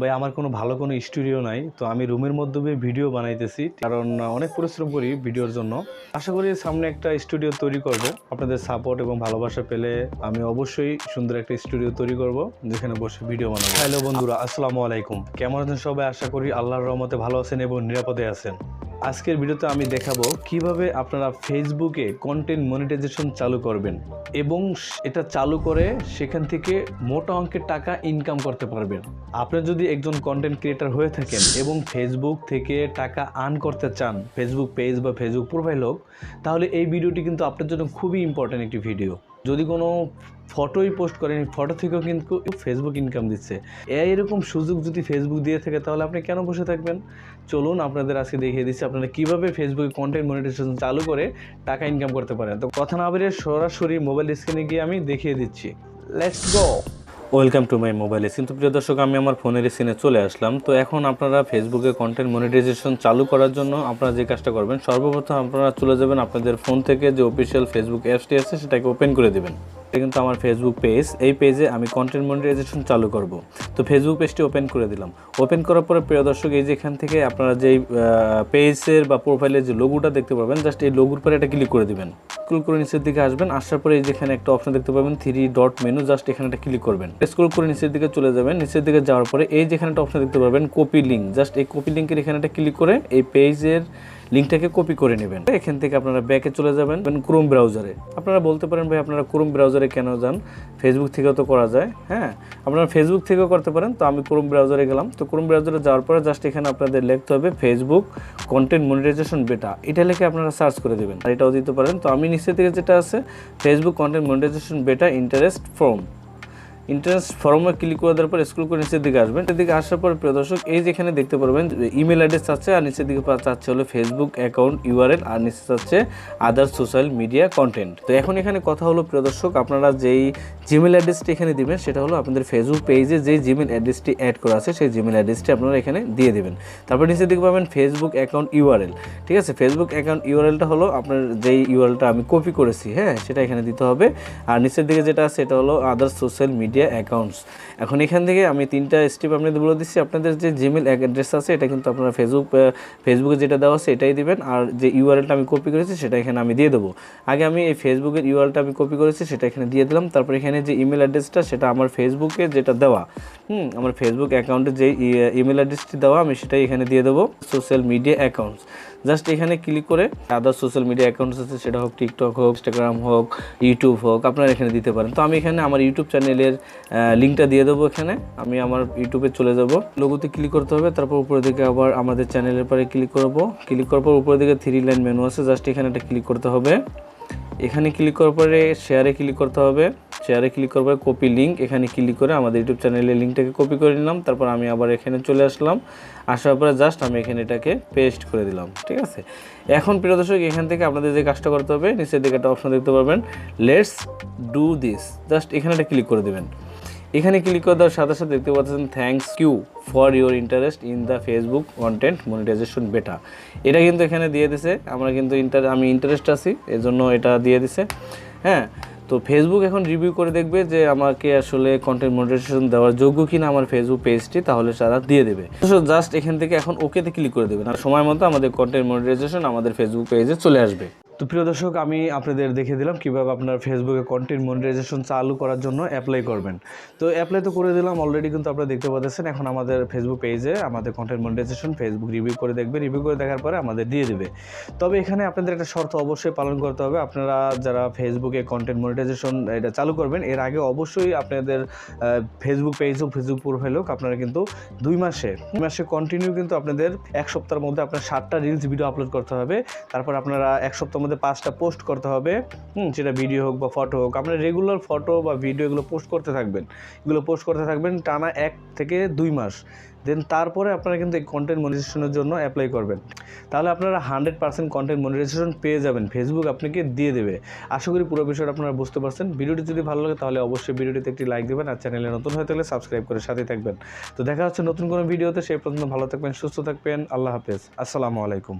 ভাই, আমার কোনো ভালো কোনো স্টুডিও নাই, তো আমি রুমের মধ্যে ভিডিও বানাইতেছি। কারণ অনেক পরিশ্রম করি ভিডিওর জন্য। আশা করি সামনে একটা স্টুডিও তৈরি করব। আপনাদের সাপোর্ট এবং ভালোবাসা পেলে আমি অবশ্যই সুন্দর একটা স্টুডিও তৈরি করব, যেখানে বসে ভিডিও বানাবো। হ্যালো বন্ধুরা, আসসালামু আলাইকুম। কেমন আছেন সবাই? আশা করি আল্লাহর রহমতে ভালো আছেন এবং নিরাপদে আছেন। আজকের ভিডিওতে আমি দেখাবো কীভাবে আপনারা ফেসবুকে কন্টেন্ট মনিটাইজেশন চালু করবেন এবং এটা চালু করে সেখান থেকে মোটা অঙ্কের টাকা ইনকাম করতে পারবেন। আপনি যদি একজন কন্টেন্ট ক্রিয়েটার হয়ে থাকেন এবং ফেসবুক থেকে টাকা আর্ন করতে চান ফেসবুক পেজ বা ফেসবুক প্রোফাইল হোক, তাহলে এই ভিডিওটি কিন্তু আপনার জন্য খুবই ইম্পর্ট্যান্ট একটি ভিডিও যদি কোনো ফটোই পোস্ট করেন, ফটো থেকেও কিন্তু ফেসবুক ইনকাম দিচ্ছে। এরকম সুযোগ যদি ফেসবুক দিয়ে থাকে, তাহলে আপনি কেন বসে থাকবেন? চলুন, আপনাদের আজকে দেখিয়ে দিচ্ছি আপনারা কীভাবে ফেসবুকে কন্টেন্ট মনিটাইজেশন চালু করে টাকা ইনকাম করতে পারেন। তো কথা না বেরিয়ে সরাসরি মোবাইল স্ক্রিনে গিয়ে আমি দেখিয়ে দিচ্ছি। Let's go welcome to my mobile কিন্তু প্রিয় দর্শক, আমি আমার ফোনের স্ক্রিনে চলে আসলাম। তো এখন আপনারা ফেসবুকে কন্টেন্ট মনিটাইজেশন চালু করার জন্য আপনারা যে কাজটা করবেন, সর্বপ্রথম আপনারা চলে যাবেন আপনাদের ফোন থেকে যে অফিসিয়াল ফেসবুক অ্যাপসটি আছে, সেটাকে ওপেন করে দেবেন। এটা কিন্তু আমার ফেসবুক পেজ এই পেজে আমি কন্টেন্ট মনিটাইজেশন চালু করব। তো ফেসবুক পেজটি ওপেন করে দিলাম। ওপেন করার পরে, প্রিয় দর্শক, এই যে এখান থেকে আপনারা যেই পেজের বা প্রোফাইলের যে লোগোটা দেখতে পাবেন জাস্ট এই লোগোর পরে এটা ক্লিক করে দিবেন। স্ক্রল করে নিচের দিকে আসবেন। আসার পরে এই যেখানে একটা অপশন দেখতে পাবেন থ্রি ডট মেনু জাস্ট এখানে একটা ক্লিক করবেন। স্ক্রল করে নিচের দিকে চলে যাবেন। নিচের দিকে যাওয়ার পরে এই যেখানে একটা অপশন দেখতে পাবেন কপি লিঙ্ক জাস্ট এই কপি লিঙ্কের এখানে একটা ক্লিক করে এই পেজের লিঙ্কটাকে কপি করে নেবেন। এখান থেকে আপনারা ব্যাকে চলে যাবেন ক্রোম ব্রাউজারে আপনারা বলতে পারেন ভাই, আপনারা ক্রোম ব্রাউজারে কেন যান? ফেসবুক থেকেও তো করা যায় হ্যাঁ? আপনারা ফেসবুক থেকেও করতে পারেন, তো আমি ক্রোম ব্রাউজারে গেলাম। তো ক্রোম ব্রাউজারে যাওয়ার পরে জাস্ট এখানে আপনাদের লিখতে হবে ফেসবুক কন্টেন্ট মনিটাইজেশন বেটা এটা লিখে আপনারা সার্চ করে দেবেন। আর এটাও দিতে পারেন। তো আমি নিচের থেকে যেটা আছে Facebook content monetization beta interest form interest ফর্মে ক্লিক করে দেওয়ার পর স্ক্রল করে নিচের দিকে আসবেন। এদিকে আসার পর প্রিয় দর্শক, এই যেখানে দেখতে পারবেন ইমেল অ্যাড্রেস আছে, আর নিচের দিকে চাচ্ছে হলো ফেসবুক অ্যাকাউন্ট ইউআরএল আর নিচে চাচ্ছে আদার সোশ্যাল মিডিয়া কন্টেন্ট তো এখন এখানে কথা হলো প্রিয় দর্শক, আপনারা যেই জিমেল অ্যাড্রেসটি এখানে দিবেন, সেটা হলো আপনাদের ফেসবুক পেজে যে জিমেল অ্যাড্রেসটি অ্যাড করা আছে, সেই জিমেল অ্যাড্রেসটি আপনারা এখানে দিয়ে দেবেন। তারপর নিচের দিকে পাবেন ফেসবুক অ্যাকাউন্ট ইউআরএল ঠিক আছে? ফেসবুক অ্যাকাউন্ট ইউআরএলটা হলো আপনার যেই ইউআরএলটা আমি কপি করেছি হ্যাঁ? সেটা এখানে দিতে হবে। আর নিচের দিকে যেটা আছে, এটা হলো আদার সোশ্যাল মিডিয়া অ্যাকাউন্টস এখন এখান থেকে আমি তিনটা স্টেপ আপনাদের বলে দিচ্ছি। আপনাদের যে জিমেল অ্যাড্রেস আছে, এটা কিন্তু আপনারা ফেসবুক ফেসবুকে যেটা দেওয়া আছে, এটাই দেবেন। আর যে ইউআরএলটা আমি কপি করেছি, সেটা এখানে আমি দিয়ে দেবো। আগে আমি এই ফেসবুকের ইউআরএলটা আমি কপি করেছি, সেটা এখানে দিয়ে দিলাম। তারপর এখানে যে ইমেল অ্যাড্রেসটা সেটা আমার ফেসবুকে যেটা দেওয়া। হুম, আমার ফেসবুক অ্যাকাউন্টে যে ইমেল অ্যাড্রেসটি দেওয়া, আমি সেটাই এখানে দিয়ে দেবো সোশ্যাল মিডিয়া অ্যাকাউন্টস জাস্ট এখানে ক্লিক করে আদার সোশ্যাল মিডিয়া অ্যাকাউন্টস আছে, সেটা হোক টিকটক হোক ইনস্টাগ্রাম হোক ইউটিউব হোক, আপনারা এখানে দিতে পারেন। তো আমি এখানে আমার ইউটিউব চ্যানেলের লিঙ্কটা দিয়ে দেবো এখানে, আমি আমার ইউটিউবে চলে যাব। লোগোতে ক্লিক করতে হবে, তারপর উপরের দিকে আবার আমাদের চ্যানেলের পরে ক্লিক করব। ক্লিক করার পর উপরের দিকে থ্রি লাইন মেনু আছে জাস্ট এখানে একটা ক্লিক করতে হবে। এখানে ক্লিক করার পরে শেয়ারে ক্লিক করতে হবে। শেয়ারে ক্লিক পরে কপি লিঙ্ক এখানে ক্লিক করে আমাদের ইউটিউব চ্যানেলের লিঙ্কটাকে কপি করে নিলাম, তারপর আমি আবার এখানে চলে আসলাম। আসার পরে জাস্ট আমি এখানে এটাকে পেস্ট করে দিলাম, ঠিক আছে? এখন প্রিয় দর্শক, এখান থেকে আপনাদের যে কাজটা করতে হবে, নিচের দিকে একটা অপশন দেখতে পাবেন লেটস ডু দিস জাস্ট এখানে একটা ক্লিক করে দেবেন। এখানে ক্লিক করে দেওয়ার সাথে সাথে দেখতে পাচ্ছেন thanks you for your interest in the Facebook content monetization beta এটা কিন্তু এখানে দিয়ে দিছে। আমরা কিন্তু ইন্টার আমি ইন্টারেস্ট আছি এর জন্য এটা দিয়ে দিছে। হ্যাঁ? তো ফেসবুক এখন রিভিউ করে দেখবে যে আমাকে আসলে কন্টেন্ট মনিটাইজেশন দেওয়ার যোগ্য কিনা আমার ফেসবুক পেজটি তাহলে তারা দিয়ে দেবে। জাস্ট এখান থেকে এখন ওকেতে ক্লিক করে দেবেন। আর সময় মতো আমাদের কন্টেন্ট মনিটাইজেশন আমাদের ফেসবুক পেজে চলে আসবে। তো প্রিয় দর্শক, আমি আপনাদের দেখে দিলাম কীভাবে আপনার ফেসবুকে কন্টেন্ট মনিটাইজেশন চালু করার জন্য অ্যাপ্লাই করবেন। তো অ্যাপ্লাই তো করে দিলাম অলরেডি কিন্তু আপনারা দেখতে পাচ্ছেন, এখন আমাদের ফেসবুক পেজে আমাদের কন্টেন্ট মনিটাইজেশন ফেসবুক রিভিউ করে দেখবে রিভিউ করে দেখার পরে আমাদের দিয়ে দেবে। তবে এখানে আপনাদের একটা শর্ত অবশ্যই পালন করতে হবে, আপনারা যারা ফেসবুকে কন্টেন্ট মনিটাইজেশন এটা চালু করবেন, এর আগে অবশ্যই আপনাদের ফেসবুক পেজ হোক ফেসবুক প্রোফাইল হোক, আপনারা কিন্তু দুই মাসে দুই মাসে কন্টিনিউ কিন্তু আপনাদের এক সপ্তাহের মধ্যে আপনার সাতটা রিলস ভিডিও আপলোড করতে হবে, তারপর আপনারা এক সপ্তাহের মধ্যে পাঁচটা পোস্ট করতে হবে। হুম, সেটা ভিডিও হোক বা ফটো হোক, আপনার রেগুলার ফটো বা ভিডিও এগুলো পোস্ট করতে থাকবেন। এগুলো পোস্ট করতে থাকবেন টানা এক থেকে দুই মাস। দেন তারপরে আপনারা কিন্তু এই কন্টেন্ট মনিটাইজেশনের জন্য অ্যাপ্লাই করবেন। তাহলে আপনারা হান্ড্রেড পার্সেন্ট কন্টেন্ট মনিটাইজেশন পেয়ে যাবেন। ফেসবুক আপনাকে দিয়ে দেবে। আশা করি পুরো বিষয়টা আপনারা বুঝতে পারছেন। ভিডিওটি যদি ভালো লাগে তাহলে অবশ্যই ভিডিওটিতে একটি লাইক দেবেন আর চ্যানেলে নতুন হয়ে থাকলে সাবস্ক্রাইব করে সাথে থাকবেন। তো দেখা হচ্ছে নতুন কোনো ভিডিওতে সেই পর্যন্ত ভালো থাকবেন, সুস্থ থাকবেন। আল্লাহ হাফেজ। আসসালামু আলাইকুম।